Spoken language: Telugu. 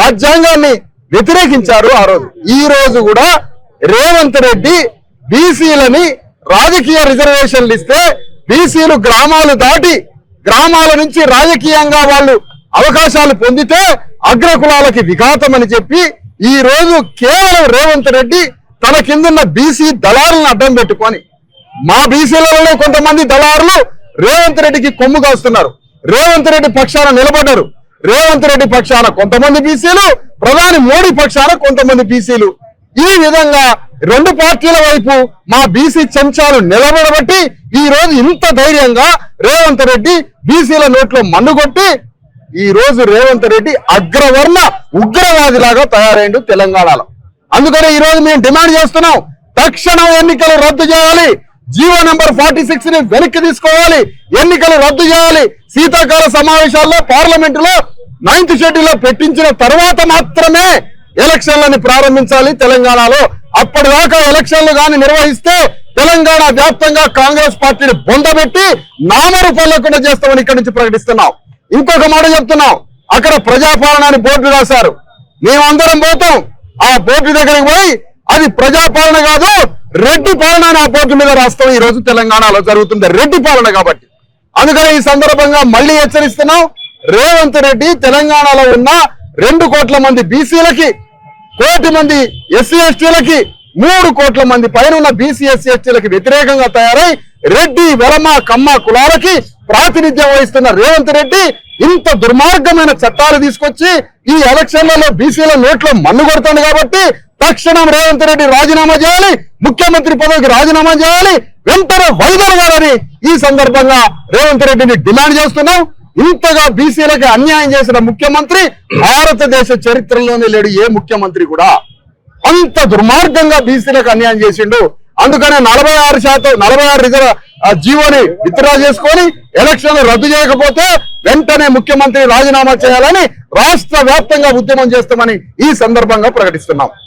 రాజ్యాంగాన్ని వ్యతిరేకించారు ఆ రోజు. ఈ రోజు కూడా రేవంత్ రెడ్డి బీసీలని రాజకీయ రిజర్వేషన్లు ఇస్తే బీసీలు గ్రామాలు దాటి గ్రామాల నుంచి రాజకీయంగా వాళ్ళు అవకాశాలు పొందితే అగ్రకులాలకి విఘాతం అని చెప్పి ఈ రోజు కేవలం రేవంత్ రెడ్డి తన కిందున్న బీసీ దళారులను అడ్డం పెట్టుకొని మా బీసీలలో కొంతమంది దళారులు రేవంత్ రెడ్డికి కొమ్ము కాస్తున్నారు రేవంత్ రెడ్డి పక్షాన నిలబడ్డారు. రేవంత్ రెడ్డి పక్షాన కొంతమంది బీసీలు ప్రధాని మోడీ పక్షాన కొంతమంది బీసీలు. ఈ విధంగా రెండు పార్టీల వైపు మా బీసీ చెంచాలు నిలబడబట్టి ఈ రోజు ఇంత ధైర్యంగా రేవంత్ రెడ్డి బీసీల నోట్లో మన్నుగొట్టి ఈ రోజు రేవంత్ రెడ్డి అగ్రవర్ణ ఉగ్రవాదిలాగా తయారైండు తెలంగాణలో. అందుకనే ఈ రోజు మేము డిమాండ్ చేస్తున్నాం తక్షణం ఎన్నికలు రద్దు చేయాలి. జీవో నెంబర్ ఫార్టీ సిక్స్ని వెనక్కి తీసుకోవాలి. ఎన్నికలు రద్దు చేయాలి. శీతాకాల సమావేశాల్లో పార్లమెంటులో నైన్త్ షెడ్యూల్ పెట్టించిన తర్వాత మాత్రమే ఎలక్షన్లను ప్రారంభించాలి తెలంగాణలో. అప్పటిదాకా ఎలక్షన్లు కానీ నిర్వహిస్తే తెలంగాణ వ్యాప్తంగా కాంగ్రెస్ పార్టీని బొందబెట్టి నామరూపాలేకుండా చేస్తామని ఇక్కడి నుంచి ప్రకటిస్తున్నాం. ఇంకొక మాట చెప్తున్నాం. అక్కడ ప్రజాపాలన అని బోర్డు రాశారు. మేమందరం పోతాం. ఆ బోర్డు దగ్గరికి పోయి అది ప్రజాపాలన కాదు రెడ్డి పాలన అని ఆ బోర్డు మీద రాస్తాం. ఈ రోజు తెలంగాణలో జరుగుతుంది రెడ్డి పాలన కాబట్టి. అందుకని ఈ సందర్భంగా మళ్ళీ హెచ్చరిస్తున్నాం. రేవంత్ రెడ్డి తెలంగాణలో ఉన్న రెండు కోట్ల మంది బీసీలకి కోటి మంది ఎస్సీ ఎస్టీలకి మూడు కోట్ల మంది పైన ఉన్న బీసీ ఎస్సీ ఎస్టీలకి వ్యతిరేకంగా తయారై రెడ్డి వెలమ కమ్మ కులాలకి ప్రాతినిధ్యం వహిస్తున్న రేవంత్ రెడ్డి ఇంత దుర్మార్గమైన చట్టాలు తీసుకొచ్చి ఈ ఎలక్షన్లలో బీసీల నోట్లో మన్ను కొడుతుంది కాబట్టి తక్షణం రేవంత్ రెడ్డి రాజీనామా చేయాలి ముఖ్యమంత్రి పదవికి రాజీనామా చేయాలి వెంటనే వైదొలగాలని ఈ సందర్భంగా రేవంత్ రెడ్డిని డిమాండ్ చేస్తున్నాం. ఇంతగా బీసీలకు అన్యాయం చేసిన ముఖ్యమంత్రి భారతదేశ చరిత్రలోనే లేడు ఏ ముఖ్యమంత్రి కూడా. అంత దుర్మార్గంగా బీసీలకు అన్యాయం చేసిండు. అందుకనే నలభై ఆరు శాతం నలభై ఆరు రిజర్వ్ జీవోని విత్డ్రా చేసుకొని ఎలక్షన్లు రద్దు చేయకపోతే వెంటనే ముఖ్యమంత్రి రాజీనామా చేయాలని రాష్ట్ర వ్యాప్తంగా ఉద్యమం చేస్తామని ఈ సందర్భంగా ప్రకటిస్తున్నాం.